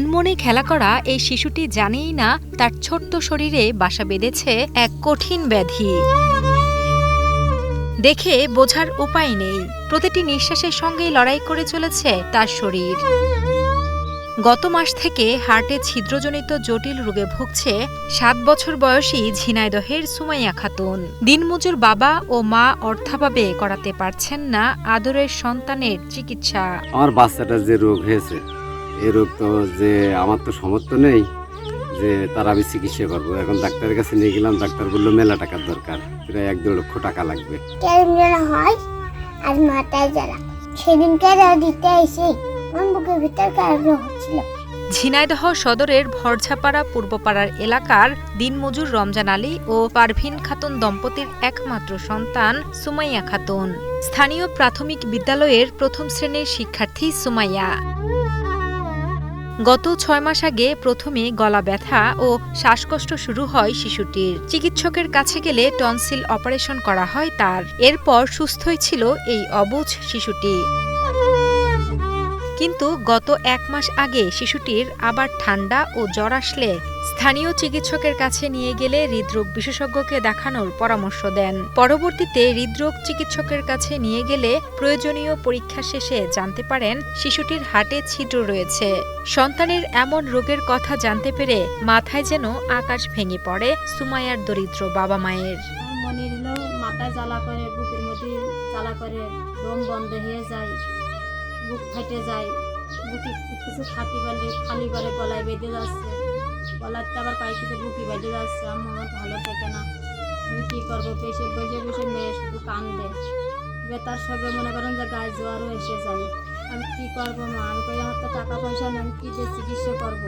আনমনে খেলা করা এই শিশুটি জানেই না তার ছোট্ট শরীরে বাসা বেঁধেছে এক কঠিন ব্যাধি। দেখে বোঝার উপায় নেই। প্রতিটি নিঃশ্বাসের সঙ্গেই লড়াই করে চলেছে তার শরীর। গত মাস থেকে হার্টে ছিদ্রজনিত জটিল রোগে ভুগছে সাত বছর বয়সী ঝিনাইদহের সুমাইয়া খাতুন। দিনমজুর বাবা ও মা অর্থাভাবে করাতে পারছেন না আদরের সন্তানের চিকিৎসা। আমার বাচ্চাটার যে রোগ হয়েছে এই রোগ তো যে আমার তো সমর্থ নেই যে তার আমি চিকিৎসা করব। এখন ডাক্তারের কাছে নিয়ে গেলাম ডাক্তার বলল মেলা টাকার দরকার প্রায় এক দেড় লক্ষ টাকা লাগবে। হয় আর মাথায় জ্বালা। সেদিনকে দিতে এসে আমার বুকের ভিতর কারও হচ্ছিল। ঝিনাইদহ সদরের ভরঝাপাড়া পূর্বপাড়ার এলাকার দিনমজুর রমজান আলী ও পারভিন খাতুন দম্পতির একমাত্র সন্তান সুমাইয়া খাতুন। স্থানীয় প্রাথমিক বিদ্যালয়ের প্রথম শ্রেণির শিক্ষার্থী সুমাইয়া। গত ছয় মাস আগে প্রথমে গলা ব্যথা ও শ্বাসকষ্ট শুরু হয় শিশুটির। চিকিৎসকের কাছে গেলে টনসিল অপারেশন করা হয় তার। এরপর সুস্থই ছিল এই অবুঝ শিশুটি। কিন্তু গত এক মাস আগে শিশুটির আবার ঠান্ডা ও জ্বর আসলে স্থানীয় চিকিৎসকের কাছে নিয়ে গেলে হৃদরোগ বিশেষজ্ঞকে দেখানোর পরামর্শ দেন। পরবর্তীতে হৃদরোগ চিকিৎসকের কাছে নিয়ে গেলে প্রয়োজনীয় পরীক্ষা শেষে জানতে পারেন শিশুটির হাটে ছিদ্র রয়েছে। সন্তানের এমন রোগের কথা জানতে পেরে মাথায় যেন আকাশ ভেঙে পড়ে সুমায়ার দরিদ্র বাবা মায়ের। মনে মাথায় জ্বালা করে, বুকের মধ্যে জ্বালা করে, দম বন্ধ হয়ে যায়। বুক ফেটে যায়, বুকে কিছু খাতি পারলে খালি করে গলায় বেঁধে যাচ্ছে। গলাতে আবার পায়ে পাইকিতে বুকি বেঁধে যাচ্ছে, আমার আমার ভালো থাকে না। আমি কী করব? পেশে বসে বসে মেয়ে শুধু কান্দে। বেতার সবে মনে করেন যে গায়ে জ্বরও এসে যায়। আমি কী করব মা? আমি কই, আমার তো টাকা পয়সা নেই, আমি কী যে চিকিৎসা করব?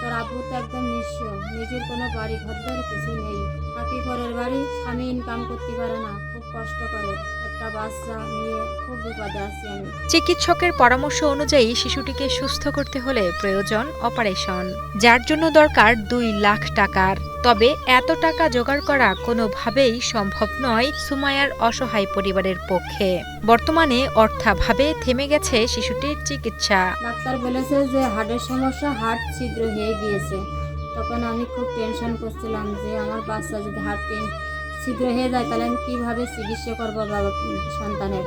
তোর আব্বু তো একদম নিঃস্ব। নিজের কোনো বাড়ি ঘর কিছু নেই। থাকি পরের বাড়ি স্বামী ইনকাম করতে পারে না। কষ্ট করে। একটা বাচ্চা নিয়ে খুব বিপদে আছি আমি। চিকিৎসকের পরামর্শ অনুযায়ী শিশুটিকে সুস্থ করতে হলে প্রয়োজন অপারেশন যার জন্য দরকার দুই লাখ টাকার। তবে এত টাকা জোগাড় করা কোনোভাবেই সম্ভব নয় সুমায়ার অসহায় পরিবারের পক্ষে। বর্তমানে অর্থাভাবে থেমে গেছে শিশুটির চিকিৎসা। ডাক্তার বলেছে যে হার্টের সমস্যা হার্ট ছিদ্র হয়ে গিয়েছে। তখন আমি খুব টেনশন করছিলাম যে আমার বাচ্চা যদি হার্ট ছিদ্র হয়ে যায় তাহলে আমি কীভাবে চিকিৎসা করব বাবা সন্তানের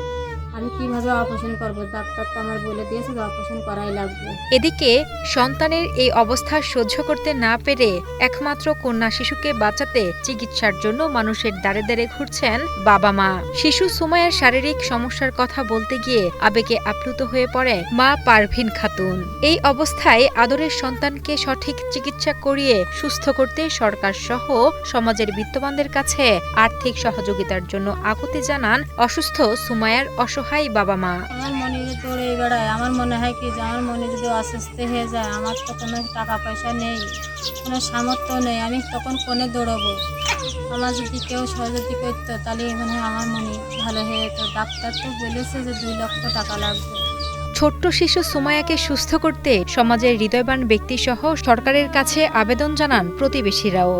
আমি কীভাবে অপারেশন করব? ডাক্তার তো আমার বলে দিয়েছে যে অপারেশন করাই লাগবে। এদিকে সন্তানের এই অবস্থা সহ্য করতে না পেরে একমাত্র কন্যা শিশুকে বাঁচাতে চিকিৎসার জন্য মানুষের দাঁড়ে দাঁড়ে ঘুরছেন বাবা মা। শিশু সুমায়ের শারীরিক সমস্যার কথা বলতে গিয়ে আবেগে আপ্লুত হয়ে পড়ে মা পারভিন খাতুন। এই অবস্থায় আদরের সন্তানকে সঠিক চিকিৎসা করিয়ে সুস্থ করতে সরকার সহ সমাজের বিত্তবানদের কাছে আর্থিক সহযোগিতার জন্য আকুতি জানান অসুস্থ সুমায়ার অসহায় বাবা মা। আমার মনে দৌড়ে বেড়ায় আমার মনে হয় কি যে আমার মনে যদি অসুস্থ হয়ে যায় আমার তো কোনো টাকা পয়সা নেই কোনো সামর্থ্য নেই আমি তখন কোনে দৌড়বো? আমার যদি কেউ সহযোগী করতো তাহলে মনে হয় আমার মনে ভালো হয়ে যেত। ডাক্তার তো বলেছে যে দুই লক্ষ টাকা লাগবে। ছোট্ট শিশু সুমায়াকে সুস্থ করতে সমাজের হৃদয়বান ব্যক্তিসহ সরকারের কাছে আবেদন জানান প্রতিবেশীরাও।